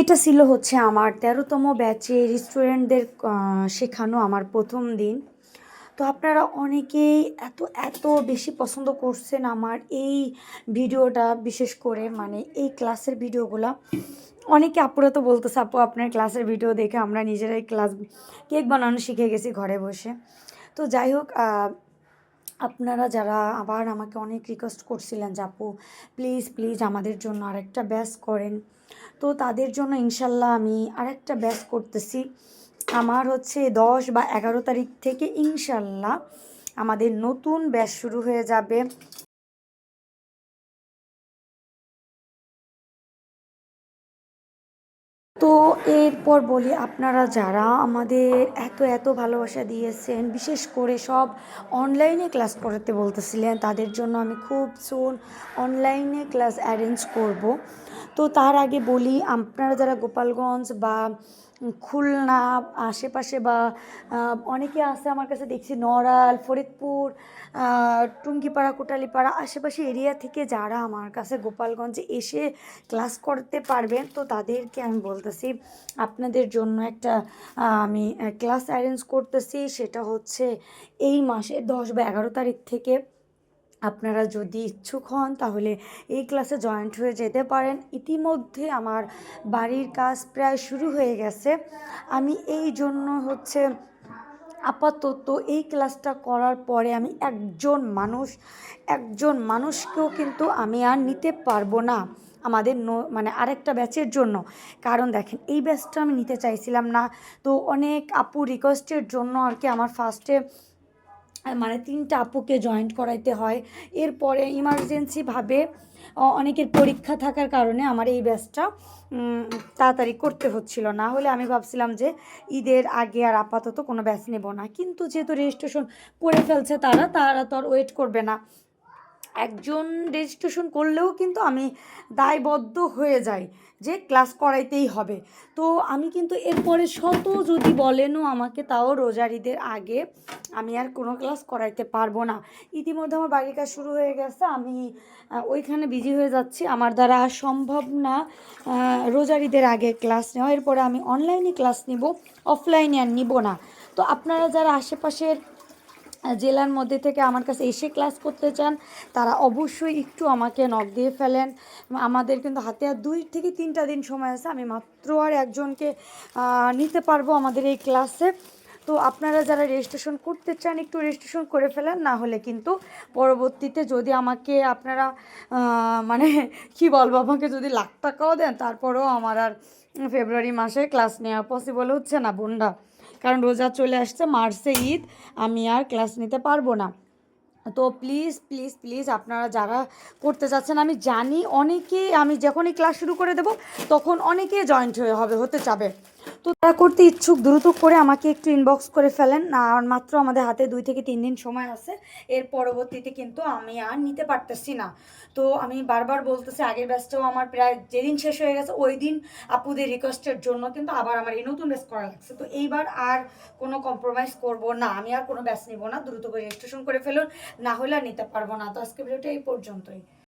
এটা ছিল হচ্ছে আমার তেরোতম ব্যাচে স্টুডেন্টদের শেখানো আমার প্রথম দিন। তো আপনারা অনেকেই এত এত বেশি পছন্দ করছেন আমার এই ভিডিওটা, বিশেষ করে মানে এই ক্লাসের ভিডিওগুলো। অনেকে আপুরা তো বলতেছে, আপু, আপনার ক্লাসের ভিডিও দেখে আমরা নিজেরাই ক্লাস কেক বানানো শিখে গেছি ঘরে বসে। তো যাই হোক আপনারা যারা আবার আমাকে অনেক রিকোয়েস্ট করছিলেন যে, আপু প্লিজ প্লিজ আমাদের জন্য আরেকটা ব্যাস করেন। তো তাদের জন্য ইনশাল্লাহ আমি আরেকটা ব্যাস করতেছি। আমার হচ্ছে দশ বা এগারো তারিখ থেকে ইনশাল্লাহ আমাদের নতুন ব্যাস শুরু হয়ে যাবে। তো এরপর বলি, আপনারা যারা আমাদের এত এত ভালোবাসা দিয়েছেন, বিশেষ করে সব অনলাইনে ক্লাস করাতে বলতেছিলেন, তাদের জন্য আমি খুব সুন অনলাইনে ক্লাস অ্যারেঞ্জ করব। তো তার আগে বলি, আপনারা যারা গোপালগঞ্জ বা খুলনা, আশেপাশে বা অনেকে আছে আমার কাছে দেখছি নড়াল, ফরিদপুর টুঙ্গিপাড়া, কোটালীপাড়া, আশেপাশে এরিয়া থেকে যারা আমার কাছে গোপালগঞ্জে এসে ক্লাস করতে পারবেন তো তাদেরকে আমি বলতেছি, আপনাদের জন্য একটা আমি ক্লাস অ্যারেঞ্জ করতেছি, সেটা হচ্ছে এই মাসে দশ বা এগারো তারিখ থেকে আপনারা যদি ইচ্ছুক হন, তাহলে এই ক্লাসে জয়েন্ট হয়ে যেতে পারেন। ইতিমধ্যে আমার বাড়ির কাজ প্রায় শুরু হয়ে গেছে। আমি এই জন্য হচ্ছে আপাতত এই ক্লাসটা করার পরে আমি একজন মানুষ, একজন মানুষকেও কিন্তু আমি আর নিতে পারব না আমাদের ন- মানে আরেকটা ব্যাচের জন্য। কারণ দেখেন, এই ব্যাচটা আমি নিতে চাইছিলাম না। তো অনেক আপু রিকোয়েস্টের জন্য আর কি আমার ফার্স্টে মানে তিনটা আপুকে জয়েন্ট করাইতে হয়। এরপরে ইমার্জেন্সিভাবে অনেকের পরীক্ষা থাকার কারণে আমার এই ব্যাচটা তাড়াতাড়ি করতে হচ্ছিল না। হলে আমি ভাবছিলাম যে ঈদের আগে আর আপাতত কোনো ব্যাচ নেব না। কিন্তু যেহেতু রেজিস্ট্রেশন করে ফেলছে তারা তারা তো আর ওয়েট করবে না। একজন রেজিস্ট্রেশন করলেও কিন্তু আমি দায়বদ্ধ হয়ে যাই যে ক্লাস করাইতেই হবে। তো আমি কিন্তু এরপরে শত যদি বলেনও আমাকে তাও রোজারিদের আগে আমি আর কোনো ক্লাস করাইতে পারব না। ইতিমধ্যে আমার বাড়ির কাজ শুরু হয়ে গেছে, আমি ওইখানে বিজি হয়ে যাচ্ছি। আমার দ্বারা সম্ভব না রোজারিদের আগে ক্লাস নেওয়া। এরপরে আমি অনলাইনে ক্লাস নিব অফলাইনে আর নিব না। তো আপনারা যারা আশেপাশের জেলার মধ্যে থেকে আমার কাছে এসে ক্লাস করতে চান, তারা অবশ্যই একটু আমাকে নক দিয়ে ফেলেন। আমাদের কিন্তু হাতে আর দুই থেকে তিনটা দিন সময় আছে। আমি মাত্র আর একজনকে নিতে পারব আমাদের এই ক্লাসে। তো আপনারা যারা রেজিস্ট্রেশন করতে চান, একটু রেজিস্ট্রেশন করে ফেলেন, না হলে কিন্তু পরবর্তীতে যদি আমাকে আপনারা মানে কি বলব, আমাকে যদি লাখ টাকাও দেন, তারপরেও আমার আর ফেব্রুয়ারি মাসে ক্লাস নেওয়া পসিবল হচ্ছে না বোনরা। কারণ রোজা চলে আসছে, মার্চে ঈদ, আমি আর ক্লাস নিতে পারব না। তো প্লিজ প্লিজ প্লিজ আপনারা যারা করতে চাচ্ছেন আমি জানি অনেকে আমি যখনই ক্লাস শুরু করে দেব, তখন অনেকে জয়েন্ট হয়ে হবে, হতে চাবে। তো তারা করতে ইচ্ছুক, দ্রুত করে আমাকে একটু ইনবক্স করে ফেলেন। আর মাত্র আমাদের হাতে দুই থেকে তিন দিন সময় আছে। এর পরবর্তীতে কিন্তু আমি আর নিতে পারতেছি না। তো আমি বারবার বলতেছি, আগের ব্যাচটাও আমার প্রায় যেদিন শেষ হয়ে গেছে, ওই দিন আপুদের রিকোয়েস্টের জন্য কিন্তু আবার আমার এই নতুন ব্যাচ করা লাগছে। তো এইবার আর কোনো কম্প্রোমাইজ করব না। আমি আর কোনো ব্যাচ নিব না। দ্রুত করে রেজিস্ট্রেশন করে ফেলুন। না হলে আর নিতে পারব না। তো আজকে ভিডিওটা এই পর্যন্তই।